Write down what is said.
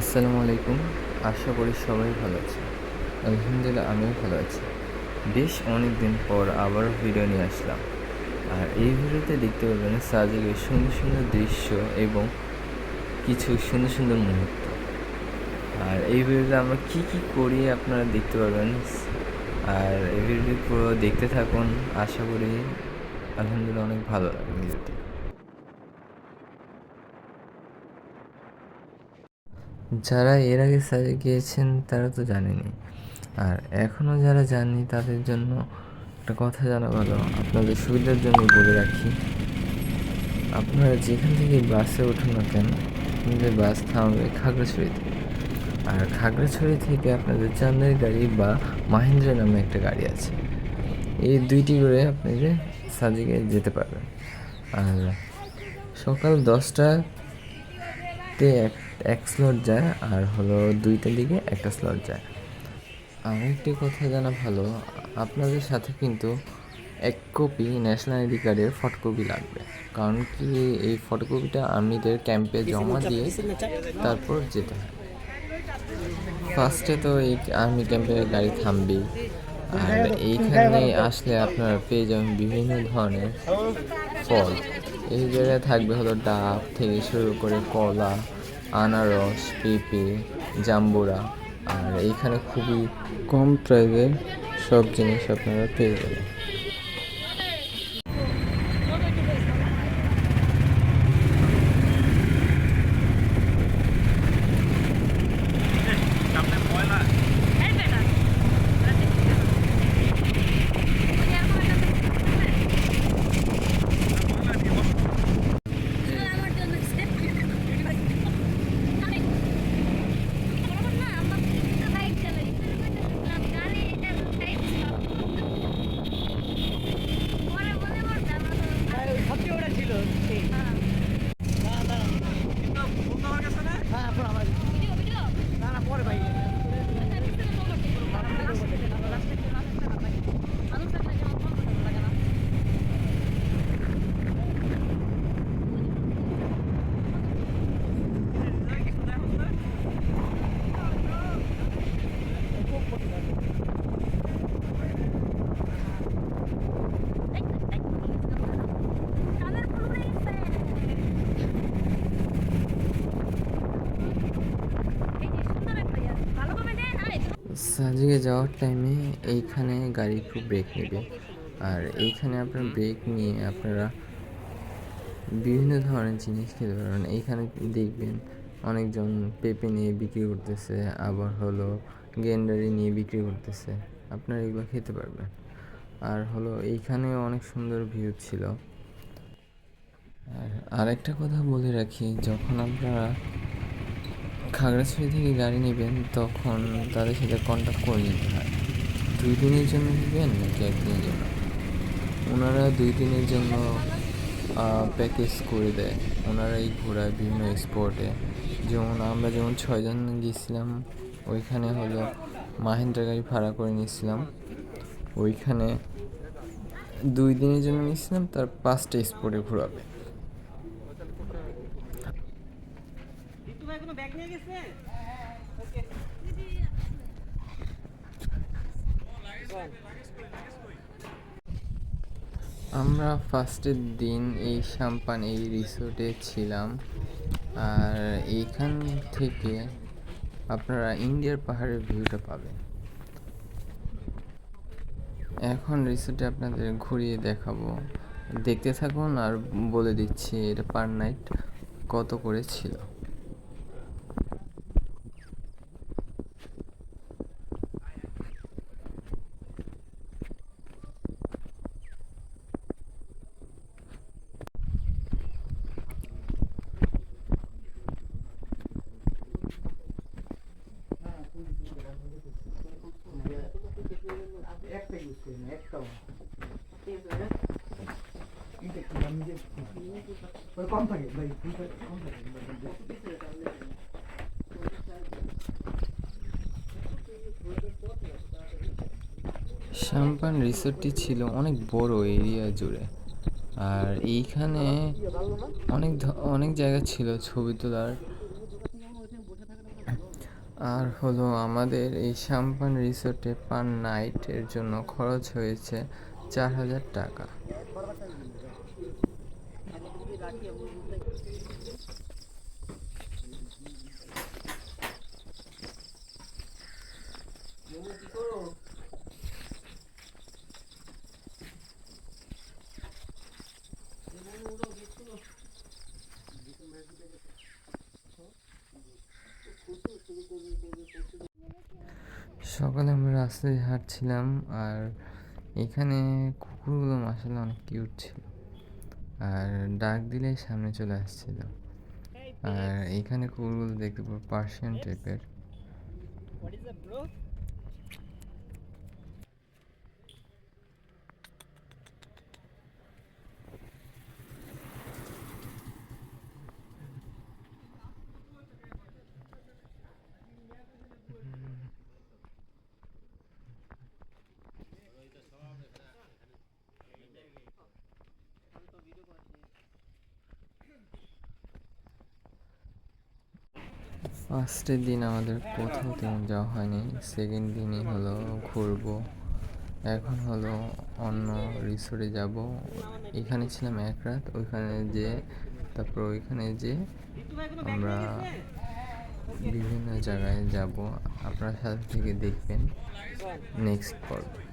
আসসালামু আলাইকুম। আশা করি সবাই ভালো আছে আলহামদুলিল্লাহ, আমিও ভালো আছি। বেশ অনেক দিন পর আবার ভিডিও নিয়ে আসলাম। আর এই ভিডিওতে দেখতে পাবেন সাজেকের সুন্দর সুন্দর দৃশ্য এবং কিছু সুন্দর সুন্দর মুহূর্ত। আর এই ভিডিওতে আমরা কী কী করি আপনারা দেখতে পাবেন আর এই ভিডিওটি পুরো দেখতে থাকুন। আশা করি আলহামদুলিল্লাহ অনেক ভালো লাগবে ভিডিওটি। যারা এর আগে সাজে গিয়েছেন, তারা তো জানেনি। আর এখনও যারা জাননি তাদের জন্য একটা কথা জানা ভালো। আপনাদের সুবিধার জন্য বলে রাখি। আপনারা যেখান থেকে বাসে উঠুন না কেন, আপনাদের বাস থামবে খাগড়াছড়িতে আর খাগড়াছড়ি থেকে আপনাদের চান্দের গাড়ি বা মাহিন্দ্রা নামে একটা গাড়ি আছে। এই দুইটি করে আপনাদের সাজিকে যেতে পারবেন। আর সকাল দশটাতে এক এক স্লট যায় আর হলো দুইটার দিকে একটা স্লট যায়। আরেকটি কথা জানা ভালো আপনাদের সাথে কিন্তু এক কপি ন্যাশনাল আইডি কার্ডের ফটোকপি লাগবে। কারণ কি এই ফটোকপিটা আর্মিদের ক্যাম্পে জমা দিয়ে তারপর যেতে হয়। ফার্স্টে তো এই আর্মি ক্যাম্পে গাড়ি থামবেই। আর এইখানে আসলে আপনারা পেয়ে যাবেন বিভিন্ন ধরনের ফল এই জায়গায় থাকবে হলো ডাব থেকে শুরু করে কলা আনারস পেঁপে জাম্বুরা আর এইখানে খুবই কম প্রাইসে সব জিনিস আপনারা পেয়ে যাবেন। সাজিকে যাওয়ার টাইমে এইখানে গাড়ি একটু ব্রেক নেবে। আর এইখানে আপনার ব্রেক নিয়ে আপনারা বিভিন্ন ধরনের জিনিস খেতে পারবেন। এইখানে দেখবেন অনেকজন পেঁপে নিয়ে বিক্রি করতেছে, আবার হলো গেন্ডারি নিয়ে বিক্রি করতেছে। আপনারা এগুলো খেতে পারবেন। আর হলো এইখানে অনেক সুন্দর ভিউ ছিল। আর আরেকটা কথা বলে রাখি, যখন আপনারা খাগড়াছড়ি থেকে গাড়ি নেবেন, তখন তাদের সাথে কন্ট্যাক্ট করে নিতে হয়। দুই দিনের জন্য নেবেন নাকি একদিনের জন্য? ওনারা দুই দিনের জন্য প্যাকেজ করে দেয়। ওনারাই ঘোরায় বিভিন্ন স্পটে যেমন আমরা যেমন ছয়জন গিয়েছিলাম ওইখানে হলো মাহিন্দ্রা গাড়ি ভাড়া করে নিয়েছিলাম। ওইখানে দুই দিনের জন্য নিয়েছিলাম, তার পাঁচটা স্পটে ঘোরাবে ঋতু ভাই ব্যাগ নিয়ে গেছে? আমরা ফার্স্টের দিন এই সাম্পান এই রিসোর্টে ছিলাম। আর এইখান থেকে আপনারা ইন্ডিয়ার পাহাড়ের ভিউটা পাবেন। এখন রিসোর্টে আপনাদের ঘুরিয়ে দেখাবো। দেখতে থাকুন আর বলে দিচ্ছি এটা পার নাইট কত করে ছিল। সাম্পান রিসোর্টটি ছিল অনেক বড় এরিয়া জুড়ে। আর এইখানে অনেক অনেক জায়গা ছিল ছবি তোলার। আর হলো আমাদের এই সাম্পান রিসোর্টে পার নাইটের জন্য খরচ হয়েছে চার হাজার টাকা। সকালে আমরা রাস্তায় হাঁটছিলাম আর এখানে কুকুরগুলো মাসালে অনেক কিউট ছিল। আর ডাক দিলেই সামনে চলে আসছিল। আর এখানে কুকুরগুলো দেখতে পাবো পার্সিয়ান টাইপের ফার্স্টের দিন আমাদের কোথাও তেমন যাওয়া হয়নি। সেকেন্ড দিনই হলো ঘুরবো। এখন হলো অন্য রিসোর্টে যাব। এখানে ছিলাম এক রাত, ওইখানে যে, তারপর ওইখানে যে আমরা বিভিন্ন জায়গায় যাব। আপনার সাথে থেকে দেখবেন নেক্সট পর্ব।